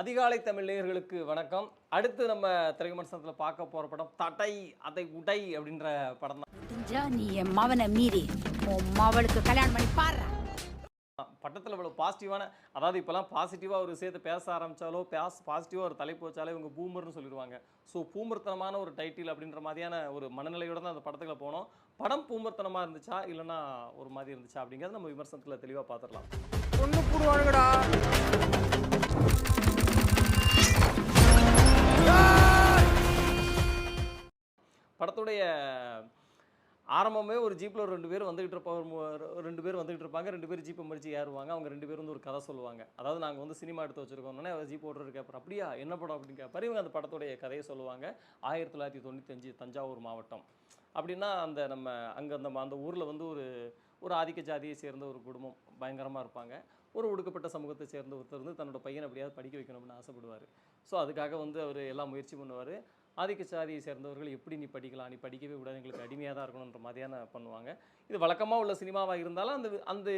அதிகாலை தமிழ் நேயர்களுக்கு வணக்கம். அடுத்து நம்ம திரைவிமர்சனத்தில் பார்க்க போகிற படம் தடை அதை உடை அப்படின்ற படம் தான். நீ என் மவனை மீறி மவளுக்கு கல்யாணம் பண்ணி பாரு பட்டத்தில் இவ்வளோ பாசிட்டிவான அதாவது இப்போலாம் பாசிட்டிவாக ஒரு விஷயத்தை பேச ஆரம்பித்தாலோ பேச பாசிட்டிவாக ஒரு தலைப்பு வச்சாலே இவங்க பூமர்னு சொல்லிடுவாங்க. ஸோ பூமர்த்தனமான ஒரு டைட்டில் அப்படின்ற மாதிரியான ஒரு மனநிலையோட தான் அந்த படத்துக்குள்ள போனோம். படம் பூமர்த்தனமாக இருந்துச்சா இல்லைன்னா ஒரு மாதிரி இருந்துச்சா அப்படிங்கிறத நம்ம விமர்சனத்தில் தெளிவாக பார்த்துடலாம் கொண்டு படத்துடைய ஆரம்பமே ஒரு ஜீப்பில் ஒரு ரெண்டு பேர் வந்துகிட்டு இருப்பாங்க ஒரு ரெண்டு பேர் வந்துகிட்டு இருப்பாங்க. ரெண்டு பேர் ஜீப்பை மறிச்சு ஏறுவாங்க. அவங்க ரெண்டு பேரும் வந்து ஒரு கதை சொல்லுவாங்க. அதாவது நாங்கள் வந்து சினிமா எடுத்து வச்சுருக்கோம்னே அவர் ஜீப் ஓடுறது கேட்பார். அப்படியா? என்ன படம்? அப்படின்னு கேட்பார். இவங்க அந்த படத்துடைய கதையை சொல்லுவாங்க. ஆயிரத்தி தொள்ளாயிரத்தி தொண்ணூத்தஞ்சு தஞ்சாவூர் மாவட்டம். அப்படின்னா அந்த நம்ம அங்கே அந்த அந்த ஊரில் வந்து ஒரு ஒரு ஆதிக்க ஜாதியை சேர்ந்த ஒரு குடும்பம் பயங்கரமாக இருப்பாங்க. ஒரு ஒடுக்கப்பட்ட சமூகத்தை சேர்ந்த ஒருத்தர் வந்து தன்னோட பையனை எப்படியாவது படிக்க வைக்கணும்னு ஆசைப்படுவார். ஸோ அதுக்காக வந்து அவர் எல்லாம் முயற்சி பண்ணுவார். ஆதிக்க சாதியை சேர்ந்தவர்கள் எப்படி நீ படிக்கலாம்? நீ படிக்கவே விட எங்களுக்கு அடிமையாக தான் இருக்கணுன்ற மாதிரியான பண்ணுவாங்க. இது வழக்கமாக உள்ள சினிமாவாக இருந்தாலும் அந்த அந்த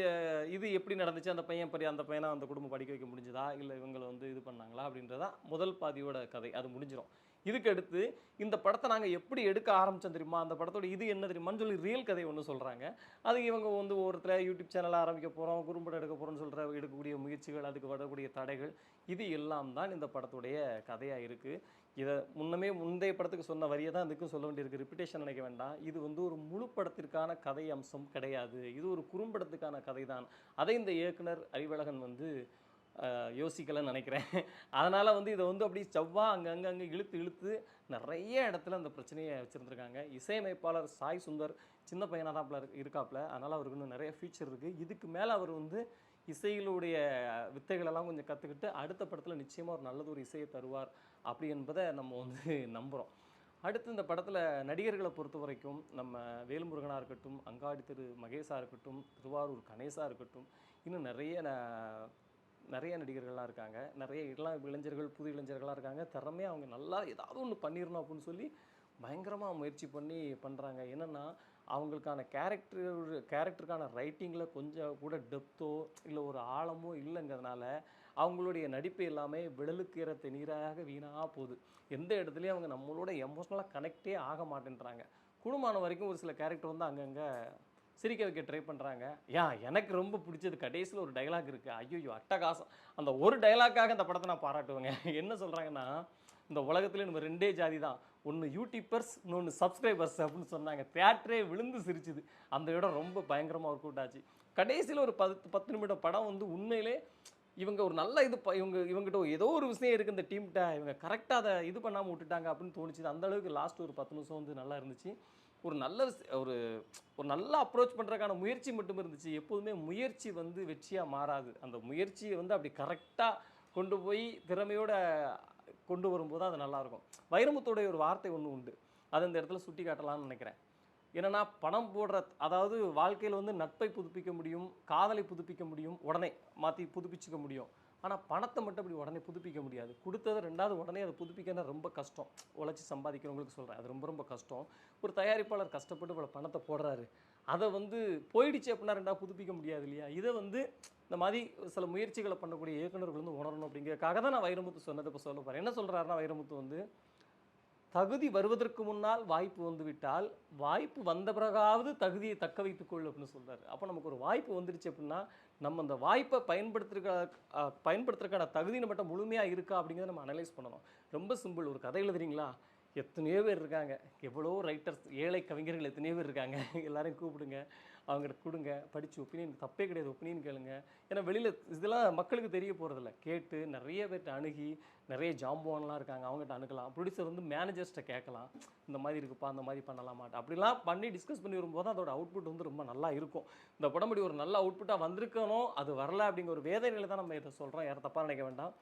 இது எப்படி நடந்துச்சு? அந்த பையன் படி அந்த பையனை அந்த குடும்பம் படிக்க வைக்க முடிஞ்சதா? இல்லை இவங்களை வந்து இது பண்ணாங்களா? அப்படின்றதா முதல் பாதியோட கதை. அது முடிஞ்சிடும் இதுக்கு அடுத்து இந்த படத்தை நாங்கள் எப்படி எடுக்க ஆரம்பிச்சோம் தெரியுமா? அந்த படத்தோட இது என்ன தெரியுமான்னு சொல்லி ரியல் கதை ஒன்று சொல்கிறாங்க அது இவங்க வந்து ஒருத்தர் யூடியூப் சேனல் ஆரம்பிக்க போகிறோம் குறும்படம் எடுக்க போகிறோம்னு சொல்கிற எடுக்கக்கூடிய முயற்சிகள் அதுக்கு வரக்கூடிய தடைகள் இது எல்லாம் தான் இந்த படத்துடைய கதையாக இருக்குது இதை முன்னமே முந்தைய படத்துக்கு சொன்ன வரியை தான் இதுக்கும் சொல்ல வேண்டியிருக்கு. ரிப்பிட்டேஷன் நினைக்க வேண்டாம். இது வந்து ஒரு முழு படத்திற்கான கதை அம்சம் கிடையாது. இது ஒரு குறும்படத்துக்கான கதை தான் அதை இந்த இயக்குனர் அறிவழகன் வந்து யோசிக்கலைன்னு நினைக்கிறேன். அதனால் வந்து இதை வந்து அப்படி செவ்வாய் அங்கங்கே அங்கே இழுத்து இழுத்து நிறைய இடத்துல அந்த பிரச்சனையை வச்சுருந்துருக்காங்க. இசையமைப்பாளர் சாய் சுந்தர் சின்ன பையனாக தான் இருக்கு இருக்காப்புல. அதனால் அவருக்கு இன்னும் நிறைய ஃபியூச்சர் இருக்குது இதுக்கு மேலே அவர் வந்து இசையிலுடைய வித்தைகளெல்லாம் கொஞ்சம் கற்றுக்கிட்டு அடுத்த படத்தில் நிச்சயமாக ஒரு நல்லது ஒரு இசையை தருவார் அப்படி என்பதை நம்ம வந்து நம்புகிறோம் அடுத்து இந்த படத்தில் நடிகர்களை பொறுத்த வரைக்கும் நம்ம வேலுமுருகனாக இருக்கட்டும் அங்காடி திரு மகேஷாக இருக்கட்டும் திருவாரூர் கணேஷாக இருக்கட்டும் இன்னும் நிறைய ந- நிறைய நடிகர்கள்லாம் இருக்காங்க. நிறைய இளம் இளைஞர்கள் புது இளைஞர்களாக இருக்காங்க. திறமையாக அவங்க நல்லா ஏதாவது ஒன்று பண்ணிடணும் அப்படின்னு சொல்லி பயங்கரமாக முயற்சி பண்ணி பண்ணுறாங்க என்னென்னா அவங்களுக்கான கேரக்டர் கேரக்டருக்கான ரைட்டிங்கில் கொஞ்சம் கூட டெப்த்தோ இல்லை ஒரு ஆழமோ இல்லைங்கிறதுனால அவங்களுடைய நடிப்பு எல்லாமே விடலுக்கு ஏற நீராக வீணாக போகுது. எந்த இடத்துலையும் அவங்க நம்மளோட எமோஷ்னலாக கனெக்டே ஆக மாட்டேன்றாங்க. குடும்பமான வரைக்கும் ஒரு சில கேரக்டர் வந்து அங்கங்கே சிரிக்க வைக்க ட்ரை பண்ணுறாங்க ஏன் எனக்கு ரொம்ப பிடிச்சது கடைசியில் ஒரு டைலாக் இருக்குது ஐயோ அட்டகாசம். அந்த ஒரு டைலாக்காக அந்த படத்தை நான் பாராட்டுவேங்க. என்ன சொல்கிறாங்கன்னா இந்த உலகத்தில் நம்ம ரெண்டே ஜாதி தான். ஒன்று யூடியூப்பர்ஸ் இன்னொன்று சப்ஸ்கிரைபர்ஸ் அப்படின்னு சொன்னாங்க. தேட்டரே விழுந்து சிரிச்சுது. அந்த இடம் ரொம்ப பயங்கரமாக ஒர்க் அவுட் ஆச்சு. கடைசியில் ஒரு பத்து பத்து நிமிடம் படம் வந்து உண்மையிலே இவங்க ஒரு நல்ல இது ப- இவங்க இவங்ககிட்ட ஏதோ ஒரு விஷயம் இருக்குது இந்த டீம்கிட்ட இவங்க கரெக்டாக அதை இது பண்ணாமல் விட்டுட்டாங்க அப்படின்னு தோணுச்சு. அந்த அளவுக்கு லாஸ்ட் ஒரு பத்து நிமிஷம் வந்து நல்லா இருந்துச்சு. ஒரு நல்ல ஒரு ஒரு நல்ல அப்ரோச் பண்ணுறதுக்கான முயற்சி மட்டும் இருந்துச்சு. எப்போதுமே முயற்சி வந்து வெற்றியாக மாறாது. அந்த முயற்சியை வந்து அப்படி கரெக்டாக கொண்டு போய் திறமையோட கொண்டு வரும்போது அது நல்லாயிருக்கும். வைரமுத்தோடைய ஒரு வார்த்தை ஒன்று உண்டு. அது இந்த இடத்துல சுட்டி காட்டலாம்னு நினைக்கிறேன். என்னன்னா பணம் போடுற அதாவது வாழ்க்கையில் வந்து நட்பை புதுப்பிக்க முடியும் காதலை புதுப்பிக்க முடியும் உடனே மாற்றி புதுப்பிச்சுக்க முடியும். ஆனால் பணத்தை மட்டும் அப்படி உடனே புதுப்பிக்க முடியாது. கொடுத்ததை ரெண்டாவது உடனே அதை புதுப்பிக்கனா ரொம்ப கஷ்டம். உழைச்சி சம்பாதிக்கிறவங்களுக்கு சொல்கிறேன் அது ரொம்ப ரொம்ப கஷ்டம். ஒரு தயாரிப்பாளர் கஷ்டப்பட்டு இவ்வளோ பணத்தை போடுறாரு. அதை வந்து போயிடுச்சு அப்படின்னா ரெண்டாவது புதுப்பிக்க முடியாது இல்லையா? இதை வந்து இந்த மாதிரி சில முயற்சிகளை பண்ணக்கூடிய இயக்குனர்கள் வந்து உணரணும் அப்படிங்கிறதுக்காக தான் நான் வைரமுத்து சொன்னதை இப்போ சொல்ல போகிறேன் என்ன சொல்கிறாருன்னா வைரமுத்து வந்து தகுதி வருவதற்கு முன்னால் வாய்ப்பு வந்துவிட்டால் வாய்ப்பு வந்த பிறகாவது தகுதியை தக்க வைத்துக்கொள் அப்படின்னு சொல்கிறார் அப்போ நமக்கு ஒரு வாய்ப்பு வந்துருச்சு அப்படின்னா நம்ம அந்த வாய்ப்பை பயன்படுத்துறதுக்கு பயன்படுத்துறதுக்கான தகுதி நம்மகிட்ட முழுமையாக இருக்கா அப்படிங்கிறத நம்ம அனலைஸ் பண்ணணும். ரொம்ப சிம்பிள் ஒரு கதை எழுதுறீங்களா? எத்தனையோ பேர் இருக்காங்க. எவ்வளோ ரைட்டர்ஸ் ஏழை கவிஞர்கள் எத்தனையோ பேர் இருக்காங்க. எல்லாரையும் கூப்பிடுங்க. அவங்ககிட்ட கொடுங்க படித்து ஒப்பீனியன் தப்பே கிடையாது ஒப்பீனியன் கேளுங்க. ஏன்னா வெளியில் இதெல்லாம் மக்களுக்கு தெரிய போகிறதில்ல கேட்டு நிறைய பேர்கிட்ட அணுகி நிறைய ஜாம்பவான்லாம் இருக்காங்க அவங்ககிட்ட அணுகலாம். ப்ரொடியூசர் வந்து மேனேஜர்ஸ்ட்டை கேட்கலாம். இந்த மாதிரி இருக்குப்பா அந்த மாதிரி பண்ணலாமாட்ட அப்படிலாம் பண்ணி டிஸ்கஸ் பண்ணி வரும்போது அதோட அவுட்புட் வந்து ரொம்ப நல்லா இருக்கும். இந்த படம் இப்படி ஒரு நல்ல அவுட்புட்டாக வந்திருக்கணும் அது வரல அப்படிங்கிற ஒரு வேதனையில் தான் நம்ம இதை சொல்கிறோம் யாரும் தப்பாக நினைக்க வேண்டாம்.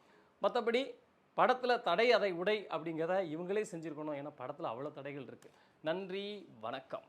மற்றபடி படத்தில் தடை அதை உடை அப்படிங்கிறத இவங்களே செஞ்சுருக்கணும். ஏன்னா படத்தில் அவ்வளோ தடைகள் இருக்குது நன்றி வணக்கம்.